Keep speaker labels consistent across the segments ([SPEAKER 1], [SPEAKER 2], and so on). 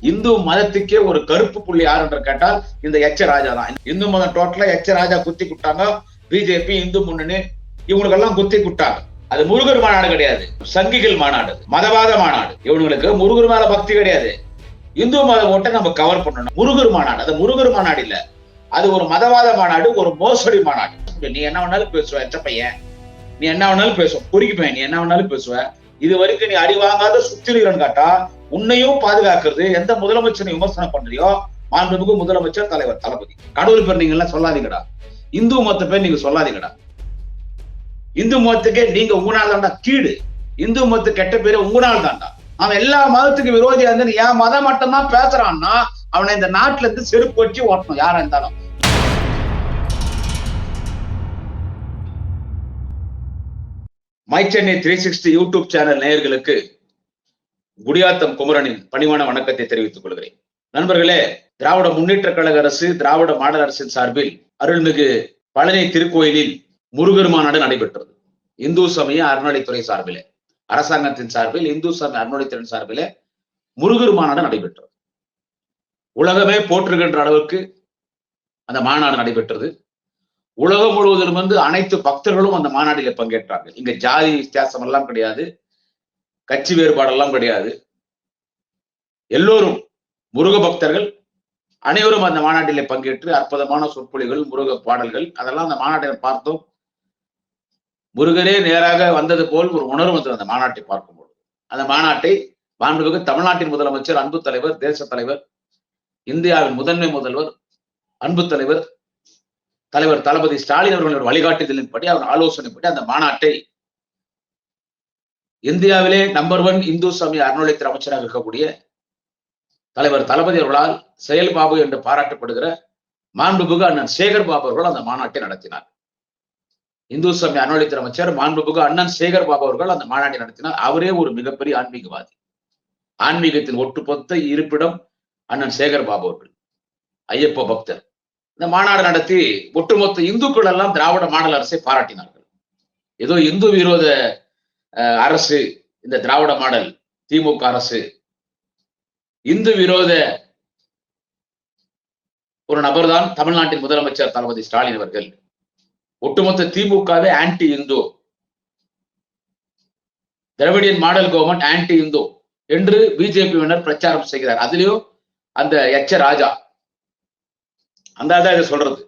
[SPEAKER 1] இந்து மதத்துக்கே ஒரு கருப்பு புள்ளி யார் என்று கேட்டால் இந்த எச்ச ராஜா தான். இந்து மதம் டோட்டலா எச்ச ராஜா குத்தி குட்டாங்க. பிஜேபி இந்து முன்னணி இவங்களுக்கெல்லாம் குத்தி குட்டாங்க. அது முருகர் மாநாடு கிடையாது. சங்கிகள் மாநாடு. மதவாத மாநாடு. இவங்களுக்கு முருகர் மேல பக்தி கிடையாது. இந்து மத ஓட்டை நம்ம கவர் பண்ணணும். முருகர் மாநாடு. அது முருகர் மாநாடு இல்ல. அது ஒரு மதவாத மாநாடு ஒரு மோசடி மாநாடு. நீ என்ன வேணாலும் பேசுவ எச்ச பையன். நீ என்ன வேணாலும் பேசுவ. குறிக்குப்பேன் நீ என்ன வேணாலும் பேசுவ. இது வரைக்கும் நீ அடி வாங்காத சுத்திரீரன் காட்டா உன்னையும் பாதுகாக்கிறது எந்த முதலமைச்சரை விமர்சனம் பண்றியோ மாண்புமிகு முதலமைச்சர் தலைவர் தளபதி. கடவுள் பேர் நீங்க எல்லாம் சொல்லாதீங்கடா. இந்து மத்த பேர் நீங்க சொல்லாதீங்கடா. இந்து மதத்துக்கே நீங்க உங்களால் தாண்டா கீடு. இந்து மதத்து கெட்ட பேரு உங்களால் தாண்டா அவன் எல்லா மதத்துக்கு விரோதியா இருந்து என் மதம் மட்டும்தான் பேசுறான்னா அவனை இந்த நாட்டுல இருந்து செருப்பு வச்சு ஓட்டணும். யாரா இருந்தாலும். My Chennai three sixty YouTube channel நேயர்களுக்கு குடியாத்தம் குமரனின் பணிவான வணக்கத்தை தெரிவித்துக் கொள்கிறேன். நண்பர்களே திராவிட முன்னேற்ற கழக அரசு திராவிட மாடல் அரசின் சார்பில் அருள்மிகு பழனி திருக்கோயிலில் முருகர் மாநாடு நடைபெற்றது. இந்து சமய அறநிலைத்துறை சார்பிலே அரசாங்கத்தின் சார்பில் இந்து சமய அறநிலைத்துறை சார்பிலே முருகர் மாநாடு நடைபெற்றது. உலகமே போற்றுகின்ற அளவுக்கு அந்த மாநாடு நடைபெற்றது. உலகம் முழுவதிலும் வந்து அனைத்து பக்தர்களும் அந்த மாநாட்டில் பங்கேற்றார்கள். இங்க ஜாதி வித்தியாசம் எல்லாம் கிடையாது. கட்சி வேறுபாடெல்லாம் கிடையாது. எல்லோரும் முருக பக்தர்கள் அனைவரும் அந்த மாநாட்டிலே பங்கேற்று அற்புதமான சொற்பொழிகள் முருக பாடல்கள் அதெல்லாம் அந்த மாநாட்டில் பார்த்தோம். முருகரே நேராக வந்தது போல் ஒரு உணர்வு வந்தது அந்த மாநாட்டை பார்க்கும்போது. அந்த மாநாட்டை மாண்புமிகு தமிழ்நாட்டின் முதலமைச்சர் அன்பு தலைவர் தேச தலைவர் இந்தியாவின் முதன்மை முதல்வர் அன்பு தலைவர் தலைவர் தளபதி ஸ்டாலின் அவர்களோட வழிகாட்டுதலின்படி அவர் ஆலோசனைப்படி அந்த மாநாட்டை இந்தியாவிலே நம்பர் ஒன் இந்து சமய அறநிலையத்துறை அமைச்சராக இருக்கக்கூடிய தலைவர் தளபதி அவர்களால் செயல் பாபு என்று பாராட்டப்படுகிற மாண்புமிகு அண்ணன் சேகர் பாபு அவர்கள் அந்த மாநாட்டை நடத்தினார். இந்து சமய அறநிலையத்துறை அமைச்சர் மாண்புமிகு அண்ணன் சேகர் பாபு அவர்கள் அந்த மாநாட்டை நடத்தினார். அவரே ஒரு மிகப்பெரிய ஆன்மீகவாதி. ஆன்மீகத்தின் ஒட்டுமொத்த இருப்பிடம் அண்ணன் சேகர் பாபு அவர்கள். ஐயப்ப பக்தர். இந்த மாநாடு நடத்தி ஒட்டுமொத்த இந்துக்கள் எல்லாம் திராவிட மாடல் அரசை பாராட்டினார்கள். ஏதோ இந்து விரோத அரசு இந்த திராவிட மாடல் திமுக அரசு இந்து விரோத ஒரு நபர் தான் தமிழ்நாட்டின் முதலமைச்சர் தளபதி ஸ்டாலின் அவர்கள். ஒட்டுமொத்த திமுகவே anti Hindu Dravidian model government anti Hindu என்று பிஜேபியினர் பிரச்சாரம் செய்கிறார். அதுலயும் அந்த எச்ச ராஜா அந்த இதை சொல்றது.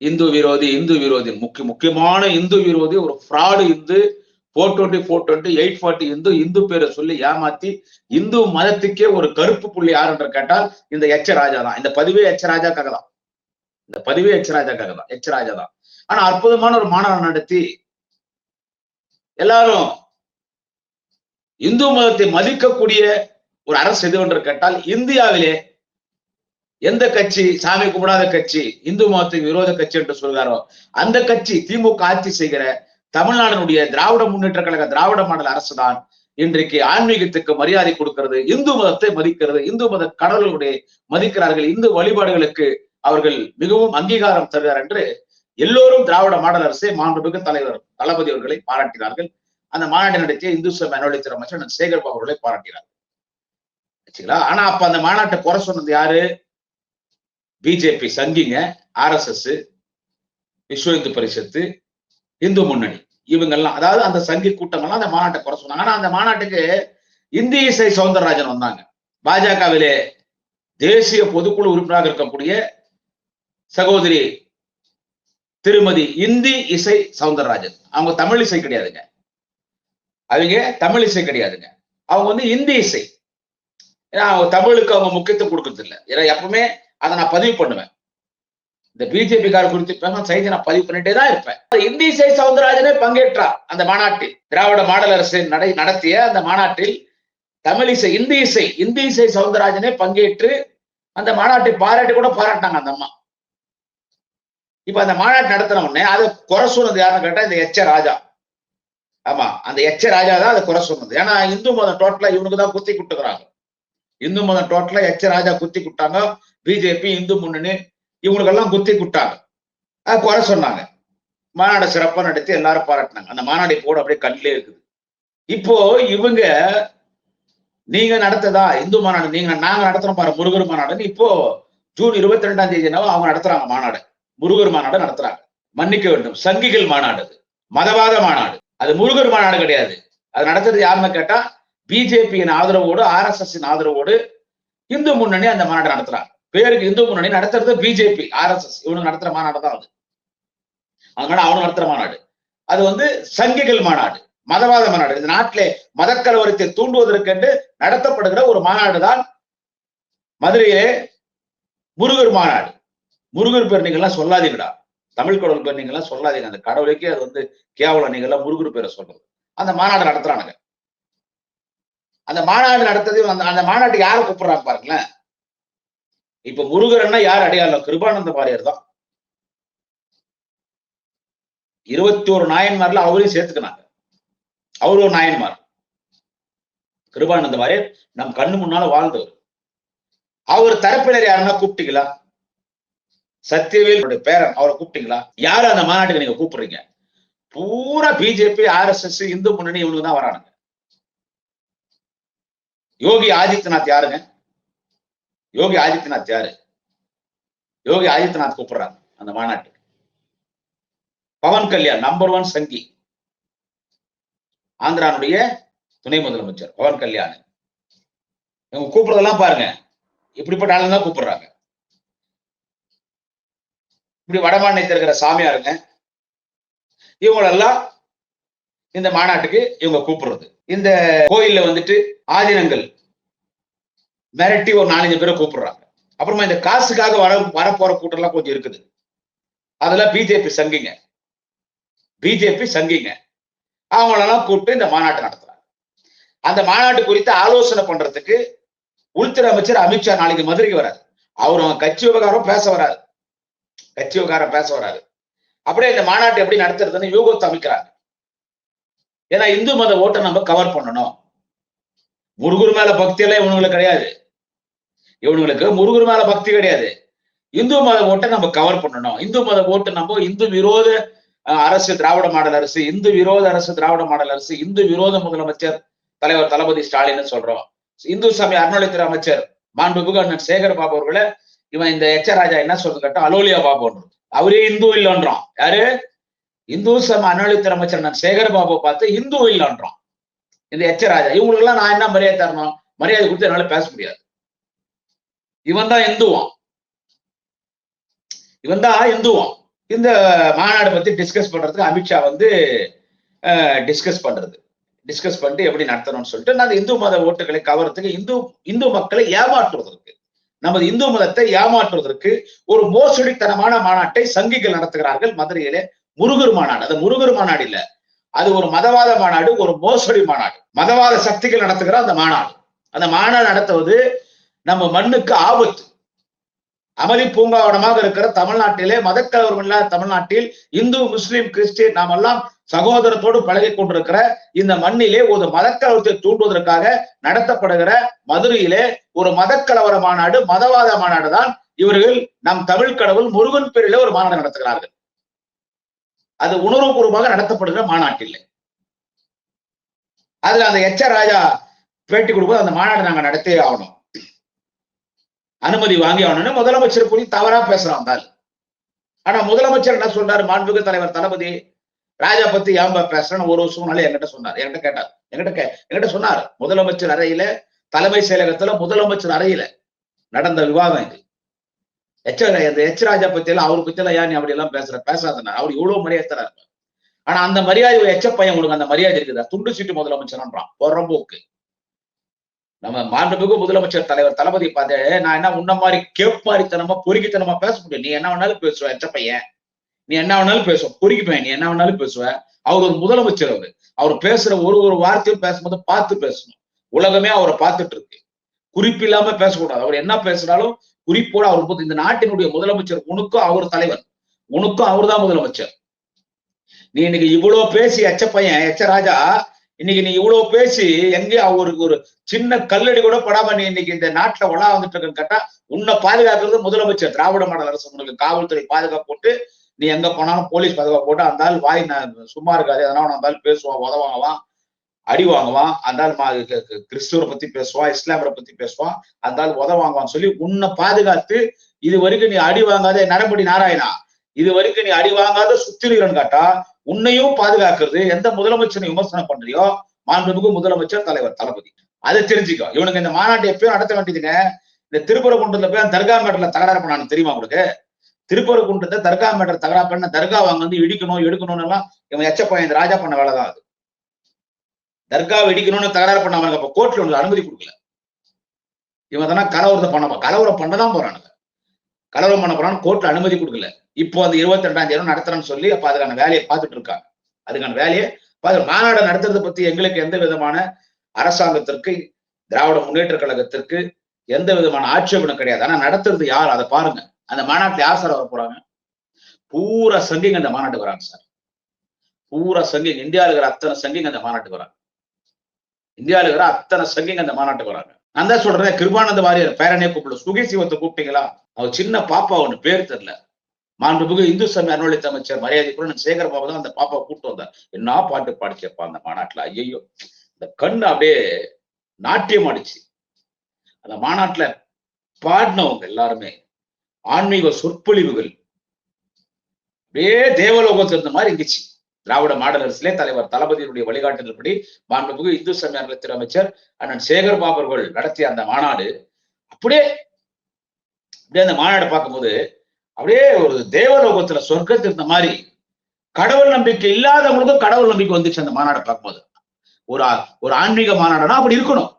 [SPEAKER 1] இந்து விரோதி இந்து விரோதி. முக்கிய முக்கியமான இந்து விரோதி ஒரு fraud Hindu four twenty four twenty eight forty Hindu Hindu பேரை சொல்லி ஏமாத்தி இந்து மதத்துக்கே ஒரு கருப்பு புள்ளி யார் என்று கேட்டால் இந்த எச்ச ராஜா தான். இந்த பதிவே எச்ச ராஜாக்காக தான். இந்த பதிவே எச்ச ராஜாக்காக தான். எச்ச ராஜா தான். ஆனா அற்புதமான ஒரு மாநாடு நடத்தி எல்லாரும் இந்து மதத்தை மதிக்கக்கூடிய ஒரு அரசு எது என்று கேட்டால் இந்தியாவிலே எந்த கட்சி? சாமி கும்பிடாத கட்சி இந்து மதத்துக்கு விரோத கட்சி என்று சொல்கிறாரோ அந்த கட்சி திமுக ஆட்சி செய்கிற தமிழ்நாடுனுடைய திராவிட முன்னேற்ற கழக திராவிட மாடல் அரசு தான் இன்றைக்கு ஆன்மீகத்துக்கு மரியாதை கொடுக்கிறது இந்து மதத்தை மதிக்கிறது இந்து மத கடவுள்களுடைய மதிக்கிறார்கள் இந்து வழிபாடுகளுக்கு அவர்கள் மிகவும் அங்கீகாரம் தருகிறார் என்று எல்லோரும் திராவிட மாடல் அரசை மாண்புமிகு தலைவர் தளபதி அவர்களை பாராட்டினார்கள். அந்த மாநாடு நடத்திய இந்து சமய அமைச்சர் சேகர் பாபு அவர்களை பாராட்டினார் ஆனா அப்ப அந்த மாநாட்டை குறை சொன்னது யாரு? பிஜேபி சங்கிங்க ஆர்எஸ்எஸ் விஸ்வ இந்து பரிஷத்து இந்து முன்னணி. இவங்கெல்லாம் அதாவது அந்த சங்கி கூட்டங்கள்லாம் அந்த மாநாட்டை குறை சொன்னாங்க. ஆனா அந்த மாநாட்டுக்கு இந்தி இசை சவுந்தரராஜன் வந்தாங்க. பாஜகவிலே தேசிய பொதுக்குழு உறுப்பினராக இருக்கக்கூடிய சகோதரி திருமதி இந்தி இசை சவுந்தரராஜன். அவங்க தமிழ் இசை கிடையாதுங்க. அவங்க தமிழ் இசை கிடையாதுங்க. அவங்க வந்து இந்தி இசை. ஏன்னா அவங்க தமிழுக்கு அவங்க முக்கியத்துவம் கொடுக்கறது இல்லை ஏன்னா எப்பவுமே அதை நான் பதிவு பண்ணுவேன். இந்த பிஜேபி கார் குறித்து பேச செய்தி நான் பதிவு பண்ணிட்டே தான் இருப்பேன். இந்தி இசை சவுந்தரராஜனே பங்கேற்றார் அந்த மாநாட்டில். திராவிட மாடல் அரசு நடை நடத்திய அந்த மாநாட்டில் தமிழ் இசை இந்தி இசை இந்தி இசை சவுந்தரராஜனே பங்கேற்று அந்த மாநாட்டை பாராட்டி கூட பாராட்டினாங்க அந்த அம்மா. இப்ப அந்த மாநாட்டு நடத்தின உடனே அதை குறை சொன்னது யாருன்னு கேட்டா இந்த எச்ச ராஜா. ஆமா அந்த எச்ச ராஜா தான் அதை குறை சொன்னது. ஏன்னா இந்து மதம் டோட்டலா இவனுக்கு தான் குத்தி குட்டுக்கிறாங்க இந்து மதம் டோட்டலா எச்ச ராஜா குத்தி குட்டாங்க பிஜேபி இந்து முன்னணி இவங்களுக்கெல்லாம் குத்தி குட்டாங்க. அது குறை சொன்னாங்க. மாநாடு சிறப்பா நடத்தி எல்லாரும் பாராட்டினாங்க. அந்த மாநாடு போட அப்படியே கண்ணிலே இருக்குது. இப்போ இவங்க நீங்க நடத்ததா? இந்து மாநாடு நீங்க நாங்க நடத்துறோம் பாரு முருகர் மாநாடுன்னு இப்போ ஜூன் இருபத்தி ரெண்டாம் தேதினாவும் அவங்க நடத்துறாங்க மாநாடு. முருகர் மாநாடு நடத்துறாங்க. மன்னிக்க வேண்டும். சங்கிகள் மாநாடு மதவாத மாநாடு. அது முருகர் மாநாடு கிடையாது. அது நடத்துறது யாருன்னு கேட்டா பிஜேபியின் ஆதரவோடு ஆர் எஸ் எஸ் ஆதரவோடு இந்து முன்னணி அந்த மாநாடு நடத்துறாங்க. பேருக்கு இந்து முன்னணி நடத்துறது பிஜேபி ஆர்எஸ்எஸ். இவனு நடத்துற மாநாடு தான் அது. அதனால அவனு நடத்துற மாநாடு. அது வந்து சங்கிகள் மாநாடு மதவாத மாநாடு. இந்த நாட்டிலே மதக்கலவரத்தை தூண்டுவதற்கென்று நடத்தப்படுகிற ஒரு மாநாடு தான் மதுரையிலே முருகர் மாநாடு. முருகர் பேர் நீங்க எல்லாம் சொல்லாதீங்கடா. தமிழ் கடவுள் பேர் நீங்க எல்லாம் சொல்லாதீங்க. அந்த கடவுளுக்கே அது வந்து கேவலம். நீங்க எல்லாம் முருகர் பேரை சொல்றது. அந்த மாநாடு நடத்துறானுங்க. அந்த மாநாடு நடத்தது அந்த அந்த மாநாட்டுக்கு யாரை கூப்பிடுறாங்க பாருங்களேன்? இப்ப முருகர்னா யார் அடையாளம்? கிருபானந்த வாரியர் தான். இருபத்தி ஒரு நாயன்மார்ல அவரையும் சேர்த்துக்கினாங்க. அவரு ஒரு நாயன்மார். கிருபானந்த வாரியர் நம் கண்ணு முன்னால வாழ்ந்தவர். அவர் தரப்பினர் யாருன்னா கூப்பிட்டீங்களா? சத்தியவேல் பேரன் அவரை கூப்பிட்டீங்களா? யாரு அந்த மாநாட்டுக்கு நீங்க கூப்பிடுறீங்க? பூரா BJP R S S Hindu Munnani இவனுக்கு தான் வரானுங்க. யோகி ஆதித்யநாத் யாருங்க? யோகி ஆதித்யநாத் யாரு? யோகி ஆதித்யநாத் கூப்பிடுறாங்க அந்த மாநாட்டுக்கு. பவன் கல்யாண் நம்பர் ஒன் சங்கி. ஆந்திரானுடைய துணை முதலமைச்சர் பவன் கல்யாண். இவங்க கூப்பிடுறதெல்லாம் பாருங்க. இப்படிப்பட்ட ஆளுங்க தான் கூப்பிடுறாங்க. இப்படி வடமாநிலத்தில் இருக்கிற சாமியாருங்க இவங்களெல்லாம் இந்த மாநாட்டுக்கு இவங்க கூப்பிடுறது. இந்த கோயில்ல வந்துட்டு ஆதினங்கள் மிரட்டி ஒரு நாலஞ்சு பேரை கூப்பிடுறாங்க. அப்புறமா இந்த காசுக்காக வர வரப்போற கூட்டம்லாம் கொஞ்சம் இருக்குது. அதெல்லாம் பிஜேபி சங்கிங்க. பிஜேபி சங்கிங்க. அவங்களெல்லாம் கூப்பிட்டு இந்த மாநாட்டை நடத்துறாங்க. அந்த மாநாட்டு குறித்து ஆலோசனை பண்றதுக்கு உள்துறை அமைச்சர் அமித்ஷா நாளைக்கு மதுரைக்கு வராது அவர் அவங்க கட்சி விவகாரம் பேச வராது கட்சி விவகாரம் பேச வராது அப்படியே இந்த மாநாட்டை எப்படி நடத்துறதுன்னு யூகத்தை அமைக்கிறாங்க. ஏன்னா இந்து மத ஓட்டை நம்ம கவர் பண்ணணும். முருகர் மேல பக்தி எல்லாம் இவனுங்களுக்கு கிடையாது. இவனுங்களுக்கு முருகர் மேல பக்தி கிடையாது. இந்து மத ஓட்டை நம்ம கவர் பண்ணணும். இந்து மத ஓட்டு நம்ம இந்து விரோத அரசு திராவிட மாடல் அரசு இந்து விரோத அரசு திராவிட மாடல் அரசு இந்து விரோத முதலமைச்சர் தலைவர் தளபதி ஸ்டாலின் சொல்றோம். இந்து சமய அறநிலைத்துறை அமைச்சர் மாண்புமிகு அண்ணன் சேகர் பாபு அவர்களை இவன் இந்த எச்ச ராஜா என்ன சொல்றது கேட்டா அலோலியா பாபுன்றது அவரே இந்து இல்லைன்றான். யாரு? இந்து சம அறநிலைத்துறை அமைச்சர் நான் சேகர் பாபு பார்த்து இந்து இல்லைன்றான். இந்த எச்ச ராஜா. இவங்களுக்கு எல்லாம் நான் என்ன மரியாதை தரணும்? மரியாதை கொடுத்து என்னால பேச முடியாது. இவன் தான் இந்துவான் இவன் தான் இந்துவான் இந்த மாநாடு பத்தி டிஸ்கஸ் பண்றதுக்கு அமித்ஷா வந்து டிஸ்கஸ் பண்றது. டிஸ்கஸ் பண்ணிட்டு எப்படி நடத்தணும்னு சொல்லிட்டு நான் இந்து மத ஓட்டுகளை கவர்றதுக்கு இந்து இந்து மக்களை ஏமாற்றுவதற்கு நமது இந்து மதத்தை ஏமாற்றுவதற்கு ஒரு மோசடித்தனமான மாநாட்டை சங்கிகள் நடத்துகிறார்கள் மதுரையிலே முருகர் மாநாடு. அது முருகர் மாநாடு இல்ல. அது ஒரு மதவாத மாநாடு ஒரு மோசடி மாநாடு. மதவாத சக்திகள் நடத்துகிற அந்த மாநாடு. அந்த மாநாடு நடத்துவது நம்ம மண்ணுக்கு ஆபத்து. அமளி பூங்காவனமாக இருக்கிற தமிழ்நாட்டிலே மதக்கலவரம் இல்லாத தமிழ்நாட்டில் இந்து முஸ்லிம் கிறிஸ்டின் நாம் எல்லாம் சகோதரத்தோடு பழகி கொண்டிருக்கிற இந்த மண்ணிலே ஒரு மதக்கலவரத்தை தூண்டுவதற்காக நடத்தப்படுகிற மதுரையிலே ஒரு மதக்கலவர மாநாடு மதவாத மாநாடு தான் இவர்கள் நம் தமிழ் கடவுள் முருகன் பேரிலே ஒரு மாநாடு நடத்துகிறார்கள். அது உணர்வுபூர்வமாக நடத்தப்படுகிற மாநாட்டில். அதுல அந்த எச்ச ராஜா பேட்டி கொடுக்கும்போது அந்த மாநாடு நாங்க நடத்தியே ஆகணும். அனுமதி வாங்கி ஆகணும்னு முதலமைச்சர் கூறி தவறா பேசுறான் அந்த ஆனா முதலமைச்சர் என்ன சொல்றாரு? மாண்புமிகு தலைவர் தளபதி ராஜா பத்தி ஏன்பா பேசுறேன்னு ஒரு சூழ்நிலை என்கிட்ட சொன்னார். என்கிட்ட கேட்டார். என்கிட்ட கே என்கிட்ட சொன்னார். முதலமைச்சர் அறையில தலைமை செயலகத்துல முதலமைச்சர் அறையில நடந்த விவாதம் இது. எச்ச எச் ராஜா பத்தி எல்லாம் அவரு பத்தி எல்லாம் ஏன் நீ அப்படி எல்லாம் பேசுற? பேசாதனா அவர் இவ்வளவு மரியாதை தராரு. ஆனா அந்த மரியாதை எச்ச பையன் உங்களுக்கு அந்த மரியாதை இருக்குதா? துண்டு சீட்டு முதலமைச்சர்ன்றான். போக்கு நம்ம மாண்புமிகு முதலமைச்சர் தலைவர் தளபதி பார்த்து நான் என்ன உன்ன மாதிரி கேப்பாரித்தனமா பொறுக்கித்தனமா பேச முடியும் நீ என்ன வேணாலும் பேசுவ எச்ச பையன். நீ என்ன வேணாலும் பேசுவ பொறுக்கிப்பேன் நீ என்ன வேணாலும் பேசுவ. அவர் ஒரு முதலமைச்சர் அவரு. அவர் பேசுற ஒரு ஒரு வார்த்தையும் பேசும்போது பார்த்து பேசணும். உலகமே அவரை பார்த்துட்டு இருக்கு. குறிப்பு இல்லாம பேசக்கூடாது. அவர் என்ன பேசுறாலும் குறிப்போட அவர் போது இந்த நாட்டினுடைய முதலமைச்சர் உனக்கும் அவர் தலைவர். உனக்கும் அவர் தான் முதலமைச்சர். நீ இன்னைக்கு இவ்வளவு பேசி எச்ச பையன் எச்ச ராஜா இன்னைக்கு நீ இவ்வளவு பேசி எங்கேயும் அவருக்கு ஒரு சின்ன கல்லடி கூட படாம நீ இன்னைக்கு இந்த நாட்டுல உலா வந்துட்டு இருக்கன்னு கேட்டா உன்னை பாதுகாக்கிறது முதலமைச்சர் திராவிட மாடல் அரசு உங்களுக்கு காவல்துறை பாதுகாப்பு போட்டு நீ எங்க போனாலும் போலீஸ் பாதுகாப்பு போட்டு அந்த ஆள் வாய் நான் சும்மா இருக்காது. அதனால அந்த ஆள் பேசுவான் உதவாங்கவான் அடி வாங்குவான் அந்த மா- க- கிறிஸ்துவரை பத்தி பேசுவான் இஸ்லாமரை பத்தி பேசுவான் அந்த உதவாங்குவான்னு உத வாங்குவான்னு சொல்லி உன்னை பாதுகாத்து இது வரைக்கும் நீ அடி வாங்காத நரம்படி நாராயணா. இது வரைக்கும் நீ அடி வாங்காத சுத்திரீரன் காட்டா உன்னையும் பாதுகாக்கிறது எந்த முதலமைச்சரை விமர்சனம் பண்றியோ மாண்புமிகு முதலமைச்சர் தலைவர் தளபதி. அதை தெரிஞ்சுக்கோ. இவனுக்கு இந்த மாநாட்டை எப்பயும் நடத்த வேண்டியதுங்க. இந்த திருப்பரங்குன்றத்துல போய் தர்கா மேட்டர்ல தகராறு பண்ணானு தெரியுமா உங்களுக்கு திருப்பரங்குன்றத்தை தர்கா மேட்டர் தகராறு பண்ண தர்கா வாங்க வந்து இடிக்கணும் எடுக்கணும்னு எல்லாம் இவன் எச்சப்பையன் இந்த ராஜா பண்ண வேலை தான் அது. தர்காவை இடிக்கணும்னு தகராறு பண்ண அவனுக்கு அப்ப கோர்ட்ல உனக்கு அனுமதி கொடுக்கல. இவன் தானே கலவரத்தை பண்ண கலவரம் பண்ணதான் போறானுங்க. கலவரம் பண்ண போறான்னு கோர்ட்ல அனுமதி கொடுக்கல. இப்போ அந்த இருபத்தி ரெண்டாம் தேதி நடத்துறேன்னு சொல்லி அப்ப அதுக்கான வேலையை பார்த்துட்டு இருக்காங்க. அதுக்கான வேலையை பார்த்து மாநாடு நடத்துறதை பத்தி எங்களுக்கு எந்த விதமான அரசாங்கத்திற்கு திராவிட முன்னேற்ற கழகத்திற்கு எந்த விதமான ஆட்சேபனும் கிடையாது. ஆனா நடத்துறது யார்? அதை பாருங்க. அந்த மாநாட்டுல யார் சார் வர போறாங்க? பூரா சங்கிங்க அந்த மாநாட்டுக்கு வராங்க சார். பூரா சங்கிங் இந்தியாவில் இருக்கிற அத்தனை சங்கிங்க அந்த மாநாட்டுக்கு வராங்க. இந்தியாவில் இருக்கிற அத்தனை சங்கிங்க அந்த மாநாட்டுக்கு வராங்க. நான் தான் சொல்றேன் கிருபானந்த வாரியர் பேரனே கூப்பிடல. சுகி சிவத்தை கூப்பிட்டீங்களா? அவர் சின்ன பாப்பா ஒண்ணு பேர் தெரியல. மாண்புமிகு இந்து சமய அறநிலையத்துறை அமைச்சர் மரியாதைக்குள்ள சேகர் பாபு தான் அந்த பாப்பா கூப்பிட்டு வந்தார். என்ன பாட்டு பாடிச்சப்பா அந்த மாநாட்டுல? ஐயோ இந்த கண்ணு அப்படியே நாட்டியம் ஆடிச்சு. அந்த மாநாட்டுல பாடினவங்க எல்லாருமே ஆன்மீக சொற்பொழிவுகள். அப்படியே தேவலோகத்தில் இருந்த மாதிரி இருந்துச்சு. திராவிட மாடல் அரசிலே தலைவர் தளபதியினுடைய வழிகாட்டுதல்படி மாண்புமிகு இந்து சமய அறநிலையத்துறை அமைச்சர் அண்ணன் சேகர் பாபர்கள் நடத்திய அந்த மாநாடு அப்படியே அப்படியே அந்த மாநாடு பார்க்கும்போது அப்படியே ஒரு தேவலோகத்துல சொர்க்கத்து இருந்த மாதிரி கடவுள் நம்பிக்கை இல்லாதவங்களுக்கும் கடவுள் நம்பிக்கை வந்துச்சு அந்த மாநாடை பார்க்கும்போது. ஒரு ஆ- ஒரு ஆன்மீக மாநாடுனா அப்படி இருக்கணும்.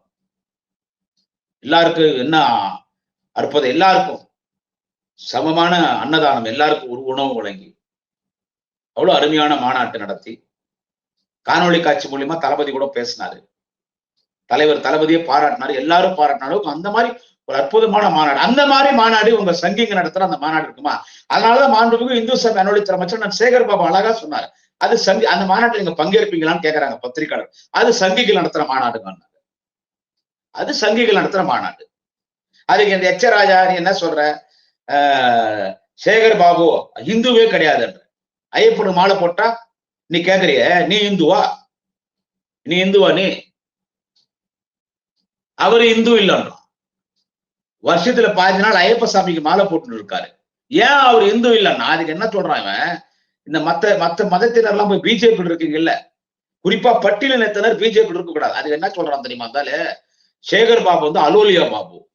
[SPEAKER 1] எல்லாருக்கும் என்ன அற்புதம்? எல்லாருக்கும் சமமான அன்னதானம் எல்லாருக்கும் ஒரு உணவு வழங்கி அவ்வளவு அருமையான மாநாட்டு நடத்தி காணொளி காட்சி மூலியமா தளபதி கூட பேசினாரு. தலைவர் தளபதியை பாராட்டினாரு. எல்லாரும் பாராட்டினாலும் அந்த மாதிரி ஒரு அற்புதமான மாநாடு. அந்த மாதிரி மாநாடு உங்க சங்கிங்க நடத்துற அந்த மாநாடு இருக்குமா? அதனாலதான் மாண்புமிகு இந்து சபை அலுவலகத்துறை அமைச்சர் நான் சேகர் பாபா அழகா சொன்னார். அது சங்கி அந்த மாநாட்டில் நீங்க பங்கேற்பீங்களான்னு கேக்குறாங்க பத்திரிகையாளர். அது சங்கிகள் நடத்துற மாநாடுங்க அது சங்கிகள் நடத்துற மாநாடு. அதுக்கு இந்த எச்ச ராஜா நீ என்ன சொல்ற? சேகர் பாபு இந்துவே கிடையாதுன்ற ஐயப்பனு மாலை போட்டா நீ கேக்குறிய நீ இந்துவா? நீ இந்துவா நீ? அவரு இந்து இல்லைன்றான் வருஷத்துல பாதி நாள் ஐயப்ப சாமிக்கு மாலை போட்டுன்னு இருக்காரு. ஏன் அவர் இந்து இல்லைன்னா? அதுக்கு என்ன சொல்றான் இவன்? இந்த மத்த மத்த மதத்தினர்லாம் போய் பிஜேபி இருக்கீங்கல்ல? குறிப்பா பட்டியலினத்தினர் பிஜேபி இருக்க கூடாது. அதுக்கு என்ன சொல்றான் தெரியுமா இருந்தாலே சேகர் பாபு வந்து அலோலியா பாபு.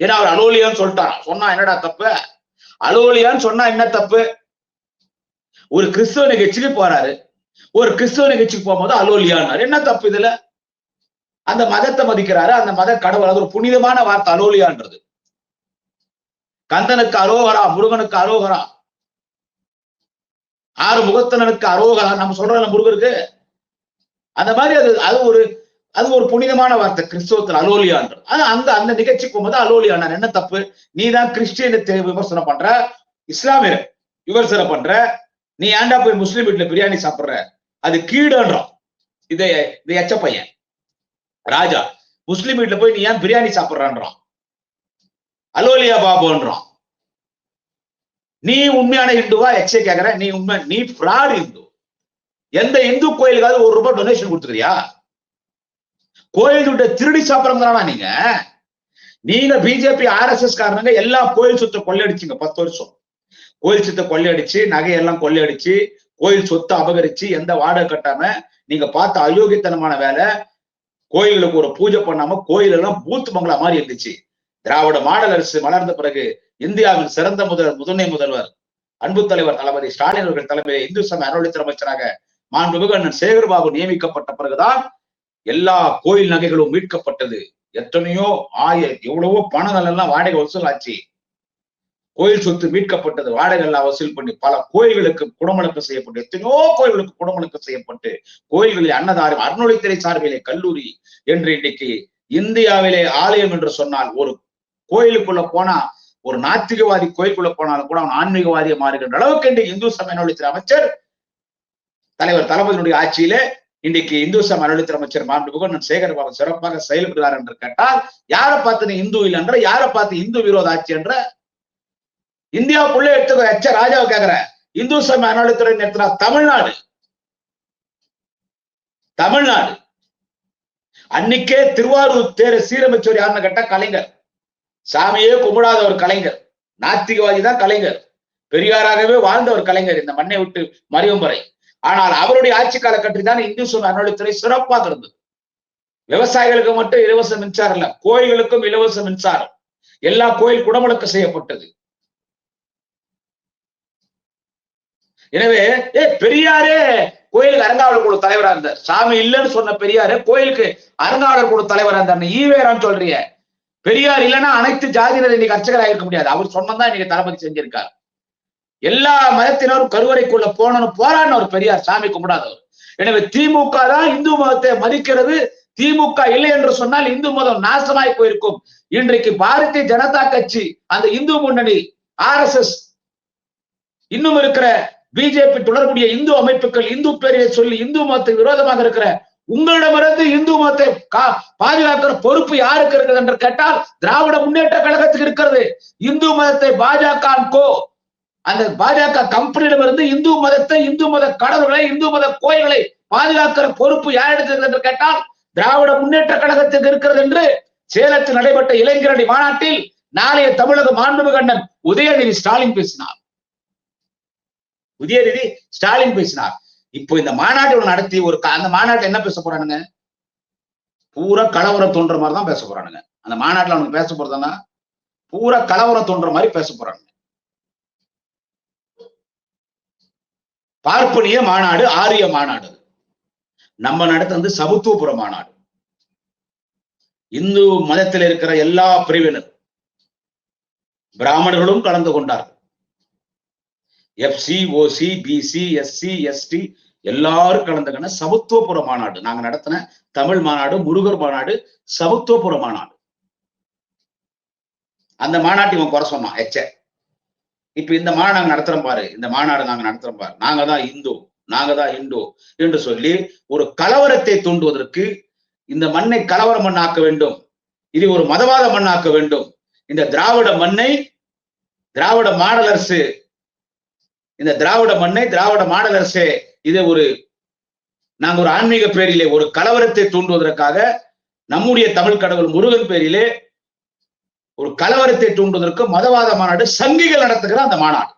[SPEAKER 1] ஏன்னா அவர் அலோலியான்னு சொல்லிட்டாராம் சொன்னா என்னடா தப்பு? அலோலியான்னு சொன்னா என்ன தப்பு? ஒரு கிறிஸ்தவ நிகழ்ச்சிக்கு போறாரு. ஒரு கிறிஸ்தவ நிகழ்ச்சிக்கு போகும்போது அலோலியான்னாரு என்ன தப்பு இதுல? அந்த மதத்தை மதிக்கிறாரு. அந்த மத கடவுள் அது ஒரு புனிதமான வார்த்தை அலோலியான்றது கந்தனுக்கு அரோகரா முருகனுக்கு அரோகரா. ஆறு முகத்தனனுக்கு அரோகரா. நம்ம சொல்றோம் முருகருக்கு? அந்த மாதிரி அது அது ஒரு அது ஒரு புனிதமான வார்த்தை கிறிஸ்தவத்தில் அலோலியான்றது ஆனா அந்த அந்த நிகழ்ச்சிக்கு போகும்போது அலோலியானார் என்ன தப்பு? நீ தான் கிறிஸ்டியனத்தை விமர்சனம் பண்ற இஸ்லாமியர் விமர்சனம் பண்ற நீ ஏண்டா போய் முஸ்லீம் வீட்டுல பிரியாணி சாப்பிடுற? அது கீடுன்றோம் இதை இது எச்ச பையன். ராஜா முஸ்லீம் வீட்டுல போய் நீ ஏன் பிரியாணி சாப்பிடுறான்றான்? அலோலியா பாபுன்றான். நீ உண்மையான இந்துவா எச்சே கேக்குற நீ உண்மை நீ ஃப்ராட் இந்து எந்த இந்து கோயிலுக்காவது ஒரு ரூபாய் டொனேஷன் கொடுத்துக்கிறியா? கோயில் துட்டை திருடி சாப்பிடுறவங்களா நீங்க? நீங்க பிஜேபி ஆர்எஸ்எஸ் காரணங்க எல்லா கோயில் சொத்தை கொள்ளையடிச்சீங்க பத்து வருஷம். கோயில் சொத்தை கொள்ளையடிச்சு நகையெல்லாம் கொள்ளையடிச்சு கோயில் சொத்தை அபகரிச்சு எந்த வாடகை கட்டாம நீங்க பார்த்த அயோக்கியத்தனமான வேலை கோயிலுக்கு ஒரு பூஜை பண்ணாம கோயில் எல்லாம் பூத்து மங்களா மாதிரி இருந்துச்சு. திராவிட மாடல் அரசு மலர்ந்த பிறகு இந்தியாவின் சிறந்த முதல் முதன்மை முதல்வர் அன்பு தலைவர் தளபதி ஸ்டாலின் அவர்கள் தலைமையில் இந்து சமய அறநிலையத்துறை அமைச்சராக மாண்புமிகு அண்ணன் சேகர்பாபு நியமிக்கப்பட்ட பிறகுதான் எல்லா கோயில் நகைகளும் மீட்கப்பட்டது. எத்தனையோ ஆய எவ்வளவோ பணங்கள் எல்லாம் வாடகை வசூல் ஆச்சு. கோயில் சொத்து மீட்கப்பட்டது. வாடகை எல்லாம் வசூல் பண்ணி பல கோயில்களுக்கு குடமுழுக்கு செய்யப்பட்டு எத்தனையோ கோயில்களுக்கு குடமுழுக்கு செய்யப்பட்டு கோயில்களில் அன்னதாரம் அறநிலைத்துறை சார்பிலே கல்லூரி என்று இன்னைக்கு இந்தியாவிலே ஆலயம் என்று சொன்னால் ஒரு கோயிலுக்குள்ள போனா ஒரு நாத்திகவாதி கோயிலுக்குள்ள போனாலும் கூட அவன் ஆன்மீகவாதியை மாறுகின்ற அளவுக்கு இன்றைக்கு இந்து சமய அறநிலையத்துறை அமைச்சர் தலைவர் தளபதியினுடைய ஆட்சியிலே இன்னைக்கு இந்து சமய அறநிலையத்துறை அமைச்சர் மாண்புமிகு அண்ணன் சேகர் பாபு சிறப்பாக செயல்படுகிறார் என்று கேட்டால் யாரை பார்த்து இந்து இல்லை என்ற யாரை பார்த்து இந்து விரோத ஆட்சி என்ற இந்தியாவுக்குள்ளே எடுத்துக்கோ எச்ச ராஜாவை கேக்குற. இந்து சமய அறநிலைத்துறை நடத்தினா தமிழ்நாடு. தமிழ்நாடு. அன்னைக்கே திருவாரூர் தேர சீரமைச்சவர் யாருன்னு கேட்டா கலைஞர். சாமியே கும்பிடாத ஒரு கலைஞர். நாத்திகவாதி தான் கலைஞர். பெரியாராகவே வாழ்ந்த ஒரு கலைஞர் இந்த மண்ணை விட்டு மறியும் வரை. ஆனால் அவருடைய ஆட்சி காலகட்டத்தில் தான் இந்து சமய அறநிலைத்துறை சிறப்பாக இருந்தது. விவசாயிகளுக்கு மட்டும் இலவச மின்சாரம் இல்ல கோயில்களுக்கும் இலவச மின்சாரம். எல்லா கோயில் குடமுழக்க செய்யப்பட்டது. எனவே ஏ பெரியாரே கோயிலுக்கு அறங்காவலர் குழு தலைவரா இருந்தார். சாமி இல்லைன்னு சொன்ன பெரியாரு கோயிலுக்கு அறங்காவலர் குழு தலைவரா இருந்தார் ஈவேரான்னு சொல்றிய பெரியார் இல்லைன்னா அனைத்து ஜாதியினர் இன்னைக்கு அர்ச்சகராக இருக்க முடியாது. அவர் சொன்னதான் இன்னைக்கு தளபதி செஞ்சிருக்கார். எல்லா மதத்தினரும் கருவறைக்குள்ள போனணும் போராடின ஒரு பெரியார் சாமி கும்பிடாதவர். எனவே திமுக தான் இந்து மதத்தை மதிக்கிறது. திமுக இல்லை என்று சொன்னால் இந்து மதம் நாசமாய் போயிருக்கும். இன்றைக்கு பாரதிய ஜனதா கட்சி அந்த இந்து முன்னணி ஆர் எஸ் எஸ் இன்னும் இருக்கிற பிஜேபி தொடர்புடைய இந்து அமைப்புகள் இந்து பேரியை சொல்லி இந்து மதத்தை விரோதமாக இருக்கிற உங்களிடமிருந்து இந்து மதத்தை பாதுகாக்கிற பொறுப்பு யாருக்கு இருக்கிறது என்று கேட்டால் திராவிட முன்னேற்ற கழகத்துக்கு இருக்கிறது. இந்து மதத்தை பாஜக கோ அந்த பாஜக கம்பெனியிடமிருந்து இந்து மதத்தை இந்து மத கடவுள்களை இந்து மத கோயில்களை பாதுகாக்கிற பொறுப்பு யாரிடத்தில் என்று கேட்டால் திராவிட முன்னேற்ற கழகத்துக்கு இருக்கிறது என்று சேலத்தில் நடைபெற்ற இளைஞரணி மாநாட்டில் நாளைய தமிழக மாண்புமிகு அண்ணன் உதயநிதி ஸ்டாலின் பேசினார். உதயநிதி ஸ்டாலின் பேசினார். இப்போ இந்த மாநாட்டை நடத்தி ஒரு அந்த மாநாட்டில் என்ன பேச போறானுங்க? பூரா கலவரம் தோன்ற மாதிரி தான் பேச போறானுங்க. அந்த மாநாட்டில் அவனுக்கு பேச போறதுன்னா பூரா கலவரம் தோன்ற மாதிரி பேச போறானுங்க. பார்ப்பனிய மாநாடு ஆரிய மாநாடு. நம்ம நடத்துறது சமத்துவபுர மாநாடு. இந்து மதத்தில் இருக்கிற எல்லா பிரிவினர் பிராமணர்களும் கலந்து கொண்டார்கள். FC OC BC SC ST எல்லாரும் கலந்துக்கின சமத்துவபுர மாநாடு. நாங்க நடத்தின தமிழ் மாநாடு முருகர் மாநாடு சமத்துவபுர மாநாடு. அந்த மாநாட்டை இவன் குறை சொன்னான் எச்ச. இப்ப இந்த மாநாடு நாங்க நடத்துறோம் பாரு இந்த மாநாடு நாங்க நடத்துறோம் பாரு. நாங்க தான் இந்து நாங்க தான் இந்து என்று சொல்லி ஒரு கலவரத்தை தூண்டுவதற்கு இந்த மண்ணை கலவர மண்ணாக்க வேண்டும். இது ஒரு மதவாத மண்ணாக்க வேண்டும். இந்த திராவிட மண்ணை திராவிட மாடல் அரசு இந்த திராவிட மண்ணை திராவிட மாடல் இது இதை ஒரு நாங்கள் ஒரு ஆன்மீக பேரிலே ஒரு கலவரத்தை தூண்டுவதற்காக நம்முடைய தமிழ் கடவுள் முருகன் பேரிலே ஒரு கலவரத்தை தூண்டுவதற்கு மதவாத மாநாடு சங்கிகள் நடத்துகிற அந்த மாநாடு.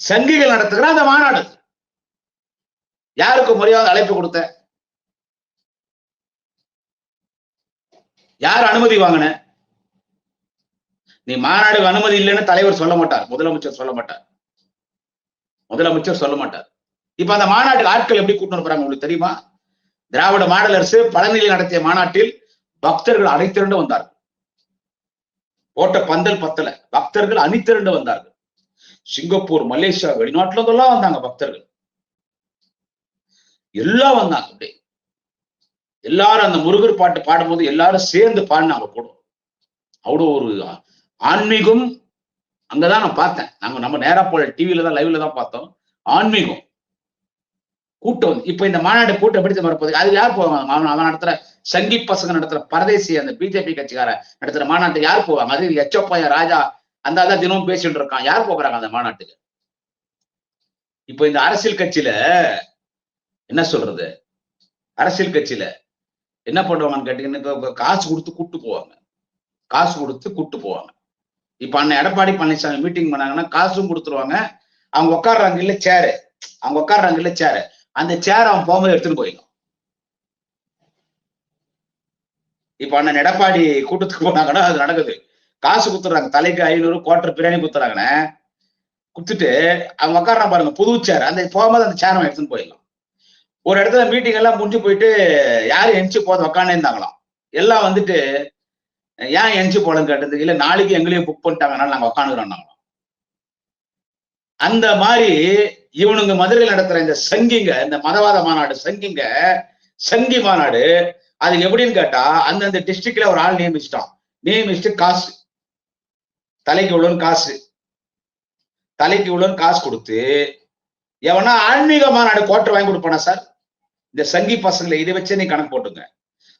[SPEAKER 1] சங்கிகள் நடத்துகிற அந்த மாநாடு. யாருக்கு மரியாதை அழைப்பு கொடுத்த? யார் அனுமதி வாங்கின? நீ மாநாடுக்கு அனுமதி இல்லைன்னு தலைவர் சொல்ல மாட்டார் முதலமைச்சர் சொல்ல மாட்டார். முதலமைச்சர் சொல்ல மாட்டார். இப்ப அந்த மாநாட்டில் ஆட்கள் எப்படி கூட்டு போறாங்க உங்களுக்கு தெரியுமா? திராவிட மாடல் அரசு பழனியில் நடத்திய மாநாட்டில் பக்தர்கள் அனைத்திரண்டு வந்தார்கள். போட்ட பந்தல் பத்தல. பக்தர்கள் அணித்திரண்டு வந்தார்கள். சிங்கப்பூர் மலேசியா வெளிநாட்டுல இருந்தெல்லாம் வந்தாங்க பக்தர்கள். எல்லாம் வந்தாங்க அப்படி எல்லாரும் அந்த முருகர் பாட்டு பாடும்போது எல்லாரும் சேர்ந்து பாடினாங்க கூட அவ்வளோ ஒரு ஆன்மீகம் அங்கதான் நான் பார்த்தேன். நாங்க நம்ம நேரா போல டிவில தான் லைவ்ல தான் பார்த்தோம். ஆன்மீகம். கூட்டம் இப்ப இந்த மாநாடு கூட்டம் பிடித்து மறுப்பது அது யார் போவாங்க? அவன் அவன் நடத்துற சங்கி பசங்க நடத்துற பரதேசி அந்த பிஜேபி கட்சிக்கார நடத்துற மாநாட்டுக்கு யார் போவாங்க? அது எச்சப்பாய ராஜா அந்த அதான் தினமும் பேசிட்டு இருக்கான். யார் போகிறாங்க அந்த மாநாட்டுக்கு? இப்ப இந்த அரசியல் கட்சியில என்ன சொல்றது? அரசியல் கட்சியில என்ன பண்ணுவாங்கன்னு கேட்டீங்கன்னா காசு கொடுத்து கூட்டு போவாங்க. காசு கொடுத்து கூட்டு போவாங்க. இப்ப அண்ணன் எடப்பாடி பழனிசாமி மீட்டிங் பண்ணாங்கன்னா காசும் கொடுத்துருவாங்க. அவங்க உட்காடுறாங்க இல்ல சேரு அவங்க உட்காடுறாங்க இல்ல சேரு அந்த சேர் அவன் போகும்போது எடுத்துட்டு போயிடும் இப்ப அண்ணன் எடப்பாடி கூட்டத்துக்கு போனாங்கன்னா அது நடக்குது. காசு குத்துறாங்க. தலைக்கு ஐநூறு குவார்டர் பிரியாணி குத்துறாங்கன்னு குத்துட்டு அவங்க உட்காடுறான் பாருங்க புது சேர் அந்த போகும்போது அந்த சேர் அவன் எடுத்துன்னு போயிடலாம். ஒரு இடத்துல மீட்டிங் எல்லாம் முடிஞ்சு போயிட்டு யாரும் எஞ்சி போத உக்காண்டே இருந்தாங்களாம் எல்லாம் வந்துட்டு ஏன் எஞ்சி போலன்னு கேட்டதுக்கு இல்லை நாளைக்கு எங்களையும் புக் பண்ணிட்டாங்கனால நாங்கள் உட்காந்துக்கிறோம் அந்த மாதிரி இவனுங்க மதுரையில் நடத்துற இந்த சங்கிங்க இந்த மதவாத மாநாடு சங்கிங்க சங்கி மாநாடு அது எப்படின்னு கேட்டா அந்தந்த டிஸ்ட்ரிக்ட்ல ஒரு ஆள் நியமிச்சிட்டான். நியமிச்சுட்டு காசு. தலைக்கு இவ்வளோன்னு காசு. தலைக்கு இவ்வளோன்னு காசு கொடுத்து எவனா ஆன்மீக மாநாடு கோட்டை வாங்கி கொடுப்பானா சார் இந்த சங்கி பசங்களை இதை வச்சே நீ கணக்கு போட்டுங்க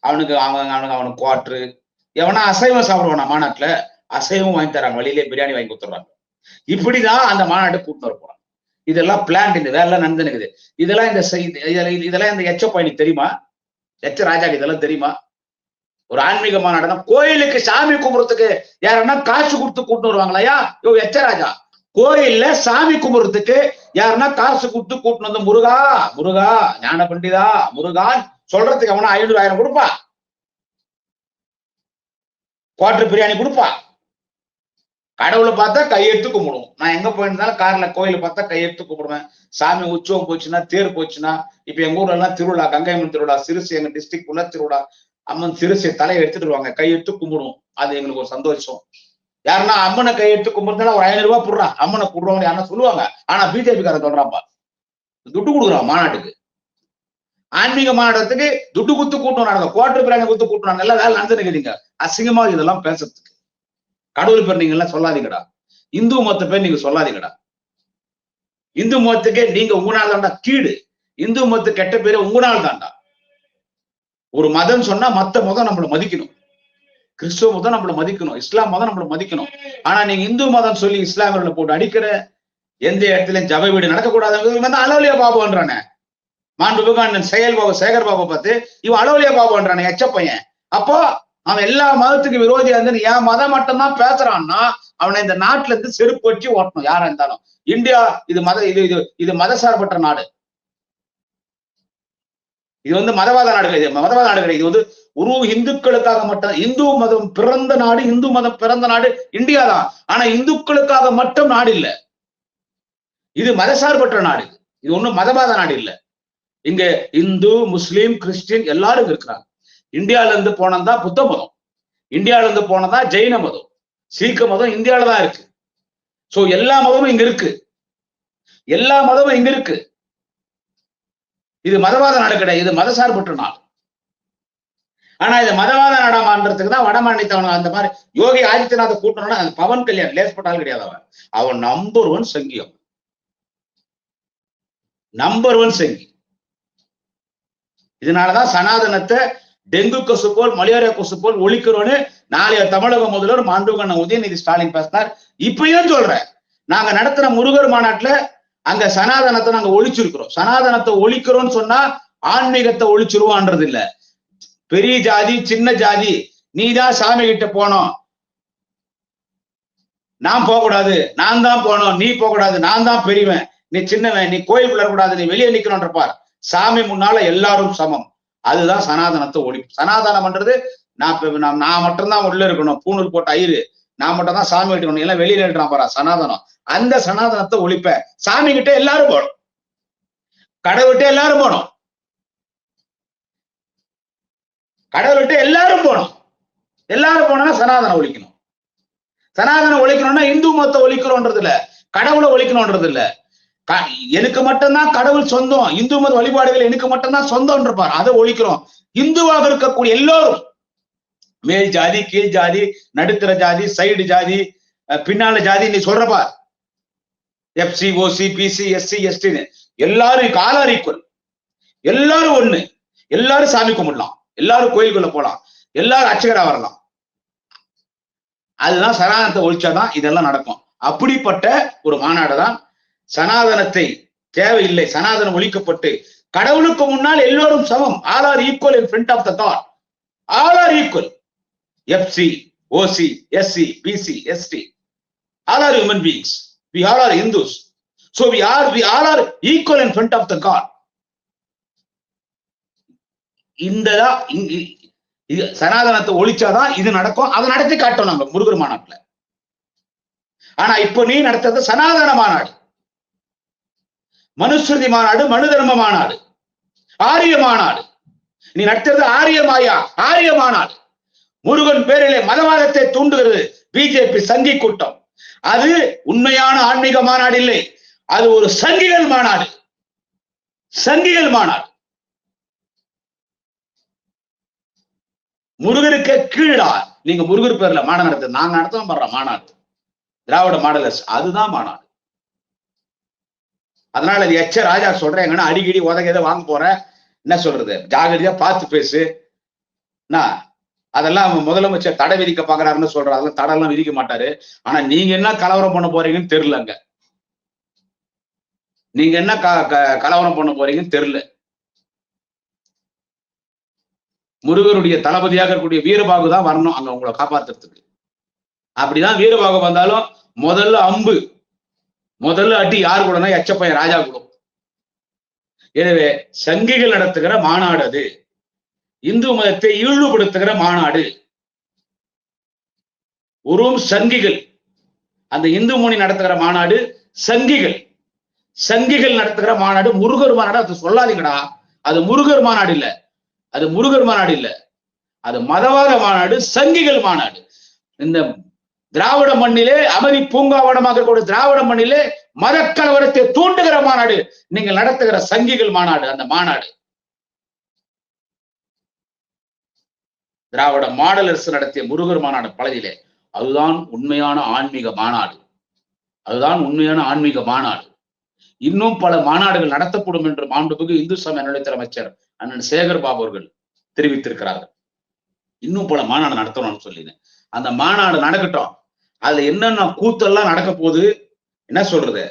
[SPEAKER 1] அவனுக்கு அவன் அவனுக்கு அவனுக்கு குவாட்ரு எவனா அசைவம் சாப்பிடுவானா மாநாட்டுல? அசைவம் வாங்கி தராங்க வழியிலே பிரியாணி வாங்கி கொடுத்துட்றாங்க. இப்படிதான் அந்த மாநாட்டை கூட்டிட்டு வர போறாங்க. இதெல்லாம் பிளான் இந்த வேலை நடந்துனுக்குது இதெல்லாம் இந்த இதெல்லாம் இந்த எச்ச பயணிக்கு தெரியுமா? எச்ச ராஜாக்கு இதெல்லாம் தெரியுமா? ஒரு ஆன்மீக மாநாடுனா கோயிலுக்கு சாமி கும்பிடுறதுக்கு யாருன்னா காசு கொடுத்து கூட்டு வருவாங்களையா யோ எச்ச ராஜா. கோயில்ல சாமி கும்பிடுறதுக்கு யாருன்னா காசு கொடுத்து கூட்டு வந்து முருகா முருகா ஞான பண்டிதா முருகான் சொல்றதுக்கு அவனா ஐநூறு ஆயிரம் கொடுப்பா? குவார்டர் பிரியாணி கொடுப்பா. கடவுளை பார்த்தா கையெடுத்து கும்பிடுவோம். நான் எங்க போயிருந்தாலும் கார்ல கோயில பார்த்தா கையெடுத்து கும்பிடுவேன். சாமி உற்சவம் போச்சுன்னா தேர் போச்சுன்னா இப்ப எங்க ஊர்ல எல்லாம் திருவிழா கங்கையம்மன் திருவிழா சிறுசு எங்க டிஸ்ட்ரிக்ட் உள்ள திருவிழா அம்மன் சிறுசை தலையை எடுத்துட்டு வருவாங்க. கையெடுத்து கும்பிடுவோம். அது எங்களுக்கு ஒரு சந்தோஷம். யாருன்னா அம்மனை கையெடுத்து கும்பிடுறதுனா ஒரு ஐநூறு ரூபாய் போடுறான் அம்மனை கூடுறவங்க யாருன்னா சொல்லுவாங்க. ஆனா பிஜேபி காரன் சொல்றான்ப்பா துட்டு கொடுக்குறான் மாநாட்டுக்கு. ஆன்மீக மாநாடத்துக்கு துட்டு குத்து கூட்டம் நடக்கும் குவார்டர் பிராணி குத்து கூட்டம் எல்லாம் வேலை நடந்துருக்கிறீங்க அசிங்கமா இதெல்லாம் பேசுறதுக்கு. கடவுள் பேர் நீங்க எல்லாம் சொல்லாதீங்கடா. இந்து மத்த பேர் நீங்க சொல்லாதீங்கடா. இந்து மதத்துக்கே நீங்க உங்களால் தான்டா கீடு. இந்து மத்து கெட்ட பேரு உங்களால் தான்டா ஒரு மதம் சொன்னா மத்த மதம் நம்மள மதிக்கணும். கிறிஸ்துவ மதம் நம்மள மதிக்கணும். இஸ்லாம் மதம் நம்மள மதிக்கணும். ஆனா நீங்க இந்து மதம் சொல்லி இஸ்லாமியர்களை போட்டு அடிக்கிற எந்த இடத்துலயும் ஜப வீடு நடக்கக்கூடாது அளவுலயே அலோலியா பாபுன்றானே. மாண்புமிகு அண்ணன் செயல் பாபா சேகர் பாபு பார்த்து இவன் அலோலியா பாபுன்றானே எச்ச பையன். அப்போ அவன் எல்லா மதத்துக்கு விரோதியா இருந்து என் மதம் மட்டும்தான் பேசுறான்னா அவனை இந்த நாட்டுல இருந்து செருப்பு வச்சு ஓட்டணும் யாரா இருந்தாலும். இந்தியா இது மத இது இது இது மதசார்பற்ற நாடு. இது வந்து மதவாத நாடு கிடையாது மதவாத நாடு கிடையாது இது வந்து ஒரு இந்துக்களுக்காக மட்டும் இந்து மதம் பிறந்த நாடு இந்து மதம் பிறந்த நாடு இந்தியா தான். ஆனா இந்துக்களுக்காக மட்டும் நாடு இல்லை. இது மதசார்பற்ற நாடு. இது ஒண்ணும் மதவாத நாடு இல்ல. இங்க இந்து முஸ்லீம் கிறிஸ்டின் எல்லாரும் இருக்கிறாங்க. இந்தியால இருந்து போனதா புத்த மதம். இந்தியால இருந்து போனதா ஜெயின மதம். சீக்க மதம் இந்தியால தான் இருக்கு. சோ எல்லா மதமும் இங்க இருக்கு. எல்லா மதமும் இங்க இருக்கு. இது மதவாத நாடு கிடையாது. இது மதசார்பற்ற நாடு. ஆனா இது மதவாத நாடாமான்றதுக்கு தான் வடமாநிலத்தவன் அந்த மாதிரி யோகி ஆதித்யநாத் கூட்டணும்னா அந்த பவன் கல்யாண் லேஸ்பட்டால் கிடையாது அவன். அவன் நம்பர் ஒன் சங்கியம் நம்பர் ஒன் சங்கி. இதனாலதான் சனாதனத்தை டெங்கு கொசு போல் மலேரியா கொசு போல் ஒழிக்கிறோன்னு நாளைய தமிழக முதல்வர் மாண்புகண்ண உதயநிதி ஸ்டாலின் பேசினார். இப்பயும் சொல்றேன் நாங்க நடத்துற முருகர் மாநாட்டுல அங்க சனாதனத்தை நாங்க ஒழிச்சிருக்கிறோம். சனாதனத்தை ஒழிக்கிறோம்னு சொன்னா ஆன்மீகத்தை ஒழிச்சிருவான்றது இல்ல. பெரிய ஜாதி சின்ன ஜாதி நீதான் சாமி கிட்ட போனோம் நான் போக கூடாது நான் தான் போனோம் நீ போக கூடாது நான் தான் பெரியவன் நீ சின்னவன் நீ கோயிலுக்குள்ள கூடாது நீ வெளியே நிக்கணும்ன்றப்பார் சாமி முன்னால எல்லாரும் சமம். அதுதான் சனாதனத்தை ஒழி சனாதனம்ன்றது நான் நான் நான் மட்டும்தான் உள்ள இருக்கணும். பூணூல் போட்ட ஐயரு. நான் மட்டும் தான் சாமி வெட்டணும் எல்லாம் வெளியில இருக்கிறான் பாரா சனாதனம். அந்த சனாதனத்தை ஒழிப்ப சாமி கிட்ட எல்லாரும் போகணும். கடவுள்கிட்ட எல்லாரும் போகணும். கடவுள்கிட்ட எல்லாரும் போகணும். எல்லாரும் போனா சனாதனம் ஒழிக்கணும். சனாதனம் ஒழிக்கணும்னா இந்து மதத்தை ஒழிக்கிறோன்றது இல்ல கடவுளை ஒழிக்கணும்ன்றது இல்ல எனக்கு மட்டும்தான் கடவுள் சொந்தம். இந்து மத வழிபாடுகள் எனக்கு மட்டும்தான் சொந்தம் இருப்பார் அதை ஒழிக்கிறோம். இந்துவாக இருக்கக்கூடிய எல்லோரும் மேல் ஜாதி கீழ் ஜாதி நடுத்தர ஜாதி சைடு ஜாதி பின்னால ஜாதி நீ சொல்றப்பா எஃப்சி ஓசி பிசி எஸ்சி எஸ்டின்னு எல்லாரும் கால ஈக்குவல் எல்லாரும் ஒண்ணு. எல்லாரும் சாமி கும்பிடலாம். எல்லாரும் கோயிலுக்குள்ள போலாம். எல்லாரும் அர்ச்சகரா வரலாம். அதுதான் சரணத்தை ஒழிச்சாதான் இதெல்லாம் நடக்கும். அப்படிப்பட்ட ஒரு மாநாடு தான் சனாதனத்தை தேவையில்லை சனாதனம் ஒழிக்கப்பட்டு கடவுளுக்கு முன்னால் எல்லோரும் சமம். All are equal in front of the God all are equal FC OC SC BC ST all are human beings we all are Hindus so we are we all are equal in front of the God இந்த இது சனாதனத்தை ஒழிச்சாதான் இது நடக்கும். அதை நடத்தி காட்டோம் நாங்க முருகர் மாநாட்டில். ஆனா இப்போ நீ நடத்துறது சனாதன மாநாடு. மனுஸ்ருதி மாநாடு மனு தர்ம மாநாடு ஆரிய மாநாடு நீ நடத்துறது ஆரிய மாயா ஆரிய மாநாடு முருகன் பேரிலே மதவாதத்தை தூண்டுகிறது. பிஜேபி சங்கி கூட்டம். அது உண்மையான ஆன்மீக மாநாடு இல்லை. அது ஒரு சங்கிகள் மாநாடு. சங்கிகள் மாநாடு. முருகருக்கு கீழா நீங்க முருகர் பேர்ல மாநாடு நடத்து நாங்க நடத்தவும் மாநாடு. திராவிட மாடலர்ஸ் அதுதான் மாநாடு. அதனால இது எச்ச ராஜா சொல்றேன் எங்கன்னா அடிக்கடி உதக எதை வாங்க போறேன் என்ன சொல்றது? ஜாகிரதையா பார்த்து பேசு. அதெல்லாம் முதலமைச்சர் தடை விதிக்க பாக்குறாருன்னு சொல்றாரு. அதெல்லாம் தடை எல்லாம் விதிக்க மாட்டாரு. ஆனா நீங்க என்ன கலவரம் பண்ண போறீங்கன்னு தெரியலங்க நீங்க என்ன க- க- கலவரம் பண்ண போறீங்கன்னு தெரியல. முருகருடைய தளபதியாக இருக்கக்கூடிய வீரபாகு தான் வரணும் அங்க உங்களை காப்பாத்துறதுக்கு. அப்படிதான் வீரபாகு வந்தாலும் முதல்ல அம்பு. முதல்ல அடி யார் கூடனா எச்சப்பையன் ராஜா கூட எனவே சங்கிகள் நடத்துகிற மாநாடு அது. இந்து மதத்தை இழிவுபடுத்துகிற மாநாடு. உருவம் சங்கிகள். அந்த இந்து மொழி நடத்துகிற மாநாடு சங்கிகள். சங்கிகள் நடத்துகிற மாநாடு முருகர் மாநாடு அது சொல்லாதீங்கடா. அது முருகர் மாநாடு இல்ல. அது முருகர் மாநாடு இல்ல. அது மதவாத மாநாடு சங்கிகள் மாநாடு. இந்த திராவிட மண்ணிலே அமைதி பூங்காவனமாக கூட. திராவிட மண்ணிலே மதக்கலவரத்தை தூண்டுகிற மாநாடு. நீங்கள் நடத்துகிற சங்கிகள் மாநாடு அந்த மாநாடு. திராவிட மாடல் அரசு நடத்திய முருகர் மாநாடு பழனியிலே அதுதான் உண்மையான ஆன்மீக மாநாடு. அதுதான் உண்மையான ஆன்மீக மாநாடு. இன்னும் பல மாநாடுகள் நடத்தப்படும் என்று மாண்புமிகு இந்து சமய நலத்துறை அமைச்சர் அண்ணன் சேகர் பாபு அவர்கள் தெரிவித்திருக்கிறார்கள். இன்னும் பல மாநாடு நடத்தணும்னு சொல்லினேன். அந்த மாநாடு நடக்கட்டும். அதுல என்னென்ன கூத்தெல்லாம் நடக்க போகுது? என்ன சொல்றது?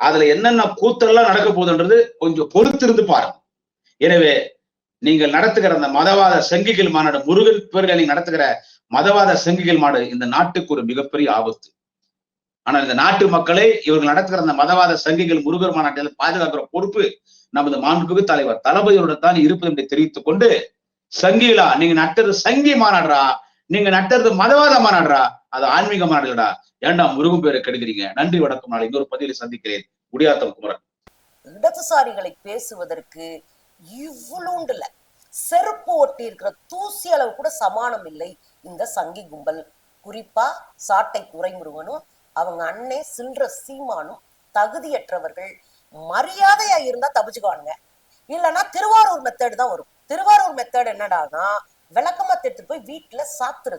[SPEAKER 1] அதுல என்னென்ன கூத்தெல்லாம் நடக்க போகுதுன்றது கொஞ்சம் பொறுத்திருந்து பாருங்க. எனவே நீங்கள் நடத்துகிற அந்த மதவாத சங்கிகள் மாநாடு முருகன் பேரில் நீங்க நடத்துகிற மதவாத சங்கிகள் மாடு இந்த நாட்டுக்கு ஒரு மிகப்பெரிய ஆபத்து. ஆனால் இந்த நாட்டு மக்களை இவர்கள் நடத்துகிற அந்த மதவாத சங்கிகள் முருகர் மாநாட்டில் பாதுகாக்கிற பொறுப்பு நமது மாண்புமிகு தலைவர் தளபதியோட தான் இருப்பது என்று தெரிவித்துக் கொண்டு சங்கிகளா நீங்க நட்டுறது சங்கி மாநாடுறா? நீங்க நட்டுறது மதவாத மாநாடுறா அது ஆன்மீக மாநாடுடா ஏன்டா முருகன் பேரை கெடுக்கிறீங்க? நன்றி வணக்கம். நாளை இன்னொரு பதிவில் சந்திக்கிறேன். குடியாத்தம் குமரன்.
[SPEAKER 2] இடதுசாரிகளை பேசுவதற்கு இவ்வளோண்டுல செருப்பு ஒட்டி இருக்கிற தூசி அளவு கூட சமானம் இல்லை இந்த சங்கி கும்பல். குறிப்பா சாட்டை துறைமுருகனும் அவங்க அண்ணே சில்ற சீமானும் தகுதியற்றவர்கள். மரியாதையா இருந்தா தப்பிச்சுக்குவானுங்க. இல்லைன்னா திருவாரூர் மெத்தேடு தான் வரும். திருவாரூர் மெத்தேடு என்னடானா விளக்கமா எடுத்துட்டு போய் வீட்டுல சாத்துறது.